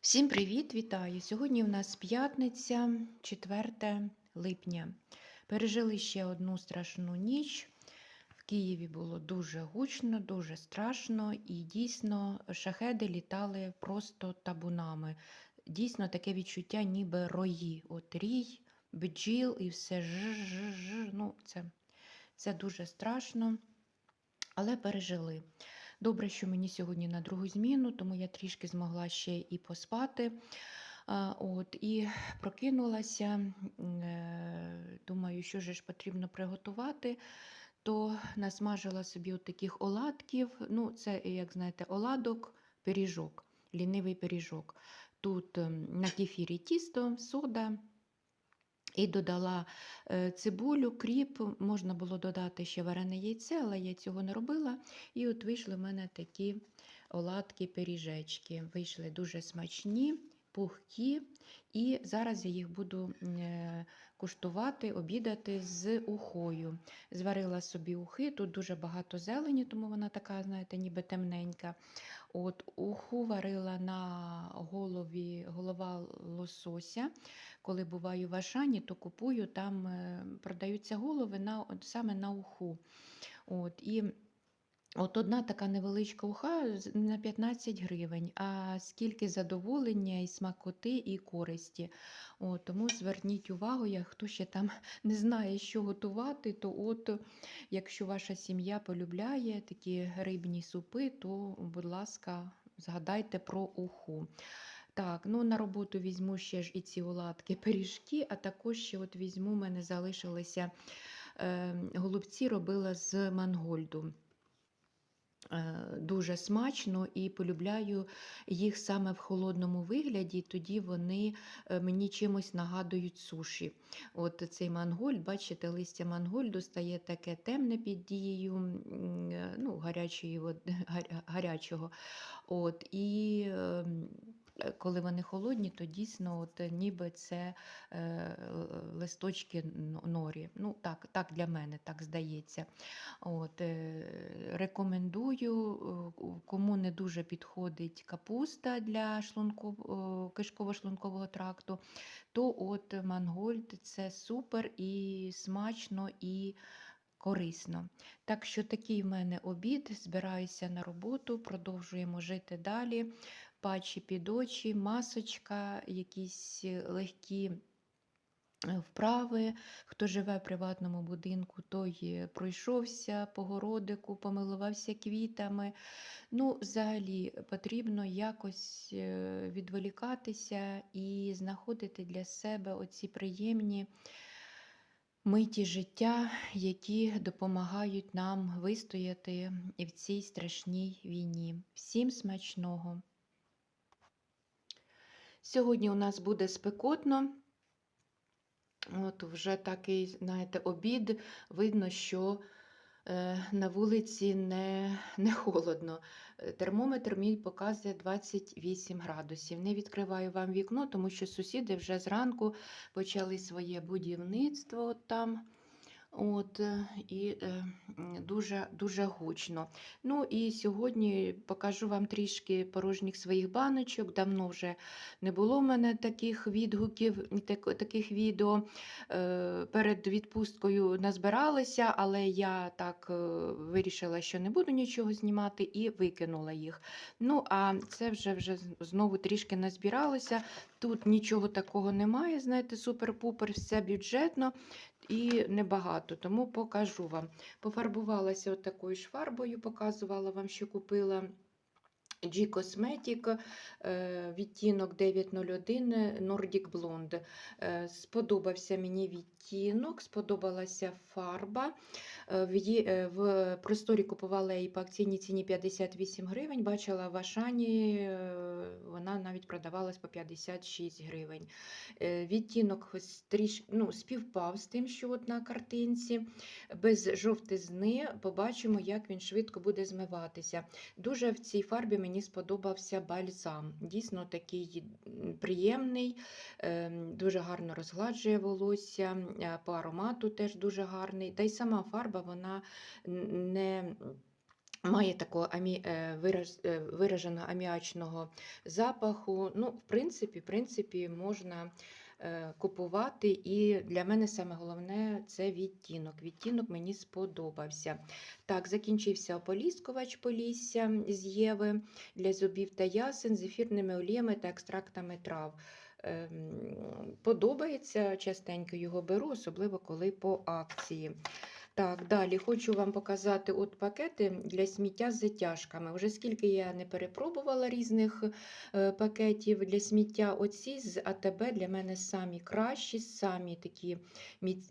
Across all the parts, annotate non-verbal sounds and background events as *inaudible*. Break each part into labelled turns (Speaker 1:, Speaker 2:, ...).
Speaker 1: Всім привіт, вітаю! Сьогодні у нас п'ятниця, 4 липня. Пережили ще одну страшну ніч. В Києві було дуже гучно, дуже страшно, і дійсно шахеди літали просто табунами. Дійсно, таке відчуття, ніби рої. От рій, бджіл і все ж. Ну, це, це дуже страшно, але пережили. Добре, що мені сьогодні на другу зміну, тому я трішки змогла ще і поспати. От, І прокинулася, е, думаю, що ж потрібно приготувати, то насмажила собі от таких оладків. Ну, Це, як знаєте, оладок, пиріжок, лінивий пиріжок. Тут ем, на кефірі тісто, сода. І додала е, цибулю, кріп, можна було додати ще варене яйце, але я цього не робила. І от вийшли в мене такі оладки пиріжечки. Вийшли дуже смачні, пухкі. І зараз я їх буду е, куштувати, обідати з ухою. Зварила собі ухи, тут дуже багато зелені, тому вона така, знаєте, ніби темненька. От Уху варила на голові голова лосося. Коли буваю в Ашані, то купую, там е, продаються голови на, саме на уху. От, і От одна така невеличка уха на 15 гривень, а скільки задоволення і смакоти, і користі. От, тому зверніть увагу, як хто ще там *laughs* не знає, що готувати, то от, якщо ваша сім'я полюбляє такі рибні супи, то, будь ласка, згадайте про уху. Так, ну на роботу візьму ще ж і ці оладки, *laughs* пиріжки, а також ще от візьму, у мене залишилися е, голубці, робила з мангольду. Е, Дуже смачно і полюбляю їх саме в холодному вигляді, тоді вони е, мені чимось нагадують суші. От цей мангольд, бачите, листя мангольду стає таке темне під дією е, ну, гарячої, *laughs* гарячого. От, і ем, коли вони холодні, то дійсно от, ніби це е, листочки норі. Ну, так, так для мене так здається. От, е, рекомендую, е, кому не дуже підходить капуста для шлунков, кишково-шлункового тракту, то от мангольд це супер і смачно і корисно. Так що такий в мене обід, збираюся на роботу, продовжуємо жити далі. Патчі під очі, масочка, якісь е, легкі е, вправи. Хто живе в приватному будинку, той е, пройшовся по городику, помилувався квітами. Ну, взагалі потрібно якось відволікатися і знаходити для себе оці приємні миті життя, які допомагають нам вистояти в цій страшній війні. Всім смачного! Сьогодні у нас буде спекотно. От вже такий, знаєте, обід. Видно, що е, на вулиці не, не холодно. Термометр мій показує 28 градусів. Не відкриваю вам вікно, тому що сусіди вже зранку почали своє будівництво там. От, е, і е, дуже, дуже гучно. Ну і сьогодні покажу вам трішки порожніх своїх баночок. Давно вже не було в мене таких відгуків, так- таких відео. Е, Перед відпусткою назбиралися, але я так вирішила, що не буду нічого знімати, і викинула їх. Ну, а це вже, вже знову трішки назбиралося. Тут нічого такого немає, знаєте, супер-пупер, все бюджетно і небагато, тому покажу вам. Пофарбувалася от такою фарбою, показувала вам, що купила. G Cosmetic, е, відтінок 901 Nordic Blonde. Е, Сподобався мені відтінок, сподобалася фарба. Е, В, е, просторі купувала її по акційній ціні 58 гривень. Бачила в Ашані, е, вона навіть продавалась по 56 гривень. Е, Відтінок ось тріш, ну, співпав з тим, що от на картинці. Без жовтизни побачимо, як він швидко буде змиватися. Дуже в цій фарбі мені сподобався бальзам. Дійсно такий приємний, ем, дуже гарно розгладжує волосся, по аромату теж дуже гарний. Та й сама фарба вона не Має такого амі... е, вираж... е, вираженого аміачного запаху. Ну, в принципі, в принципі, можна купувати. І для мене саме головне це відтінок. Відтінок мені сподобався. Так, закінчився ополіскувач полісся з Єви для зубів та ясен з ефірними оліями та екстрактами трав. Ем, Подобається частенько його беру, особливо коли по акції. Так, далі хочу вам показати от пакети для сміття з затяжками. Вже скільки я не перепробувала різних е, пакетів для сміття, оці з АТБ для мене самі кращі, самі такі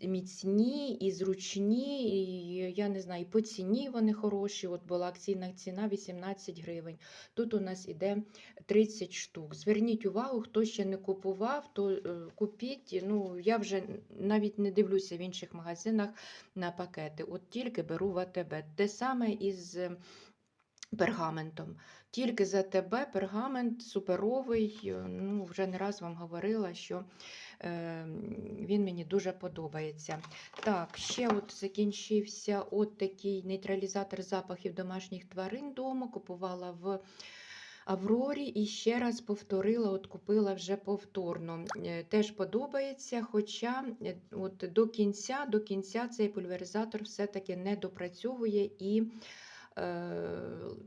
Speaker 1: міцні і зручні. І, я не знаю, і по ціні вони хороші. От була акційна ціна 18 гривень. Тут у нас іде 30 штук. Зверніть увагу, хто ще не купував, то е, купіть. Ну, я вже навіть не дивлюся в інших магазинах на пакети. От тільки беру в АТБ. Те саме із е, пергаментом. Тільки за АТБ пергамент суперовий. е, Ну, вже не раз вам говорила, що е, він мені дуже подобається. Так, ще от закінчився от такий нейтралізатор запахів домашніх тварин вдома. Купувала в Аврорі і ще раз повторила, от купила вже повторно. Е, Теж подобається, хоча е, от до кінця, до кінця цей пульверизатор все-таки не допрацьовує і е,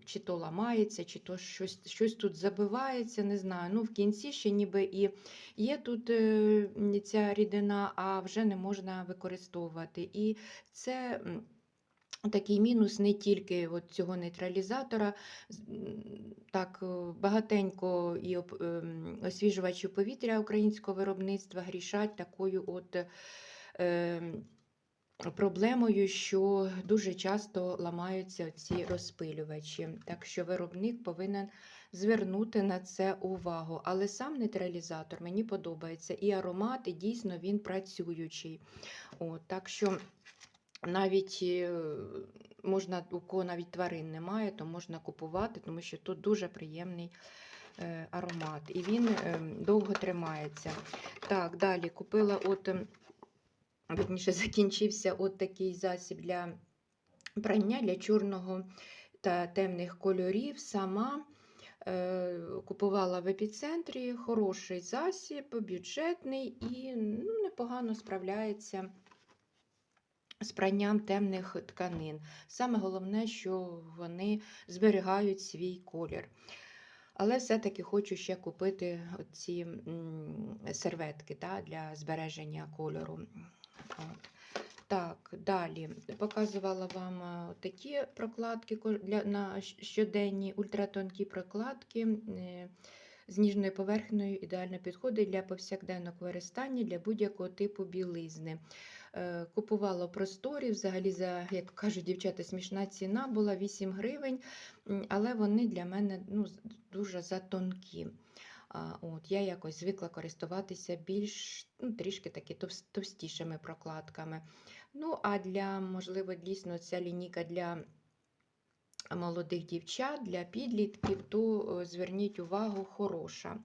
Speaker 1: чи то ламається, чи то щось, щось тут забивається, не знаю. Ну, в кінці ще ніби і є тут е, ця рідина, а вже не можна використовувати. І це. Такий мінус не тільки от цього нейтралізатора, так е, багатенько і ем, освіжувачів повітря українського виробництва грішать такою от ем, проблемою, що дуже часто ламаються ці розпилювачі. Так що виробник повинен звернути на це увагу. Але сам нейтралізатор мені подобається. І аромат, і дійсно він працюючий. От, так що навіть е, можна, у кого навіть тварин немає, то можна купувати, тому що тут дуже приємний е, аромат. І він е, довго тримається. Так, далі купила от, ем, верніше, *laughs* закінчився от такий засіб для прання для чорного та темних кольорів. Сама купувала в епіцентрі хороший засіб, бюджетний і ну, непогано справляється з пранням темних тканин. Саме головне, що вони зберігають свій колір. Але все-таки хочу ще купити ці серветки да, для збереження кольору. От. Так, далі показувала вам е, такі прокладки для, на щоденні ультратонкі прокладки з ніжною поверхнею ідеально підходить для повсякденного використання для будь-якого типу білизни. Е, Купувала просторі, взагалі, за, як кажуть дівчата, смішна ціна була 8 гривень, але вони для мене ну, дуже затонкі. От, я якось звикла користуватися більш ну, трішки такі товстішими прокладками. Ну, а для, можливо, дійсно ця лінійка для молодих дівчат, для підлітків, то зверніть увагу, хороша.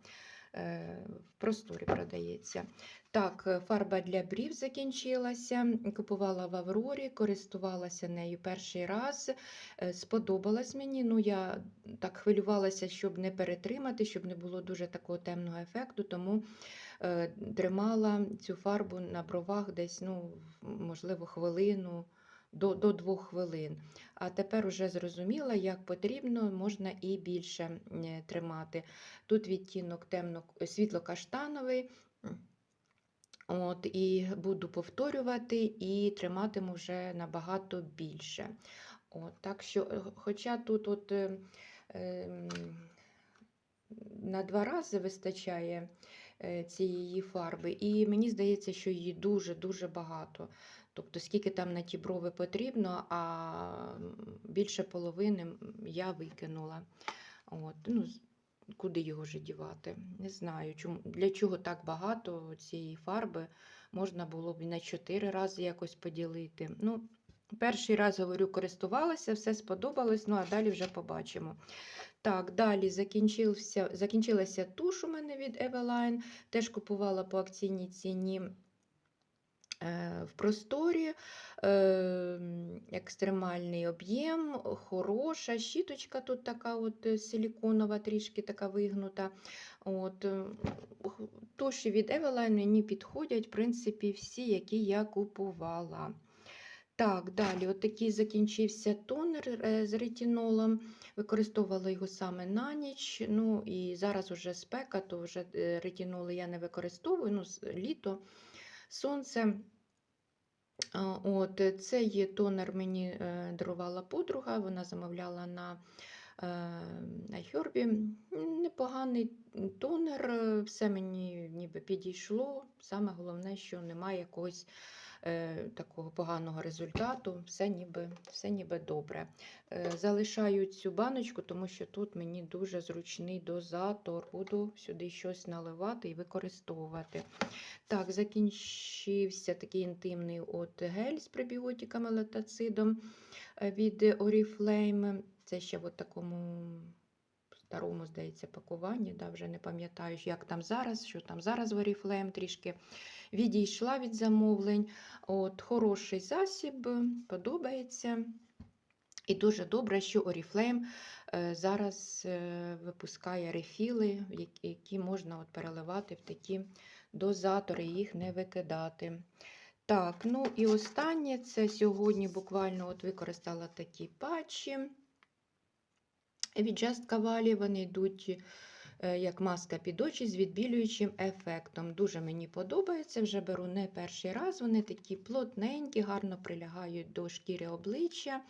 Speaker 1: Е, В просторі продається. Так, е, фарба для брів закінчилася. Купувала в Аврорі, користувалася нею перший раз. Е, Сподобалась мені. Ну, я так хвилювалася, щоб не перетримати, щоб не було дуже такого темного ефекту, тому тримала цю фарбу на бровах десь, ну, можливо, хвилину. До, до двох хвилин. А тепер уже зрозуміла, як потрібно, можна і більше е, тримати. Тут відтінок темно світло-каштановий. От, і буду повторювати і триматиму вже набагато більше. От, так що, е, хоча тут от, е, ем, на два рази вистачає е, цієї фарби, і мені здається, що її дуже-дуже багато. Тобто, скільки там на ті брови потрібно, а більше половини я викинула. От, ну, куди його вже дівати? Не знаю, чому, для чого так багато цієї фарби. Можна було б на 4 рази якось поділити. Ну, перший раз, говорю, користувалася, все сподобалось, ну а далі вже побачимо. Так, далі закінчилася туш у мене від Eveline. Теж купувала по акційній ціні в просторі, е, екстремальний об'єм, хороша. Щіточка тут така от е, силіконова, трішки така вигнута. От, е, Туші від Eveline мені підходять, в принципі, всі, які я купувала. Так, далі, от такий закінчився тонер е, з ретинолом. Використовувала його саме на ніч. Ну і зараз вже спека, то вже е, ретиноли я не використовую. Ну, літо, сонце. От, Це цей тонер мені е, дарувала подруга, вона замовляла на е, iHerb. Непоганий тонер, е, все мені ніби підійшло. Саме головне, що немає якогось такого поганого результату, все ніби, все ніби добре. Е, залишаю цю баночку, тому що тут мені дуже зручний дозатор. Буду сюди щось наливати і використовувати. Так, закінчився такий інтимний от гель з пребіотиками латацидом е, від Oriflame. Це ще в такому старому, здається, пакуванні. Да, вже не пам'ятаю, як там зараз, що там зараз в Oriflame трішки відійшла від замовлень. От, Хороший засіб, подобається. І дуже добре, що Oriflame е, зараз е, випускає рефіли, які- можна от переливати в такі дозатори, їх не викидати. Так, ну і останнє це сьогодні буквально от використала такі патчі від Just кавалі Вони йдуть як маска під очі з відбілюючим ефектом. Дуже мені подобається, вже беру не перший раз. Вони такі плотненькі, гарно прилягають до шкіри обличчя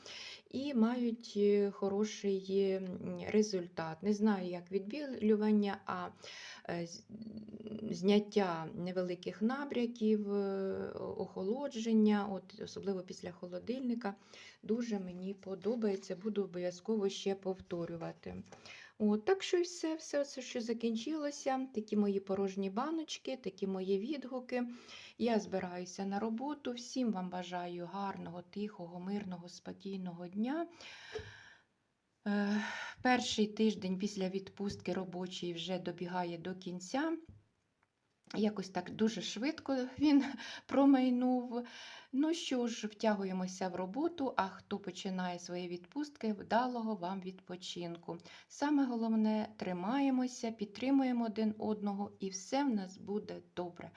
Speaker 1: і мають е, хороший е, результат. Не знаю, як відбілювання, а е, зняття невеликих набряків, е, охолодження, от, особливо після холодильника. Дуже мені подобається, буду обов'язково ще повторювати. От, так що і все, все все, що закінчилося, такі мої порожні баночки, такі мої відгуки. Я збираюся на роботу. Всім вам бажаю гарного, тихого, мирного, спокійного дня. Е, Перший тиждень після відпустки робочий вже добігає до кінця. Якось так дуже швидко він *laughs* промайнув. Ну що ж, втягуємося в роботу, а хто починає свої відпустки, вдалого вам відпочинку. Саме головне, тримаємося, підтримуємо один одного, і все в нас буде добре.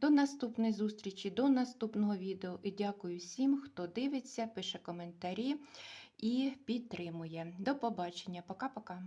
Speaker 1: До наступної зустрічі, до наступного відео. І дякую всім, хто дивиться, пише коментарі і підтримує. До побачення. Пока-пока.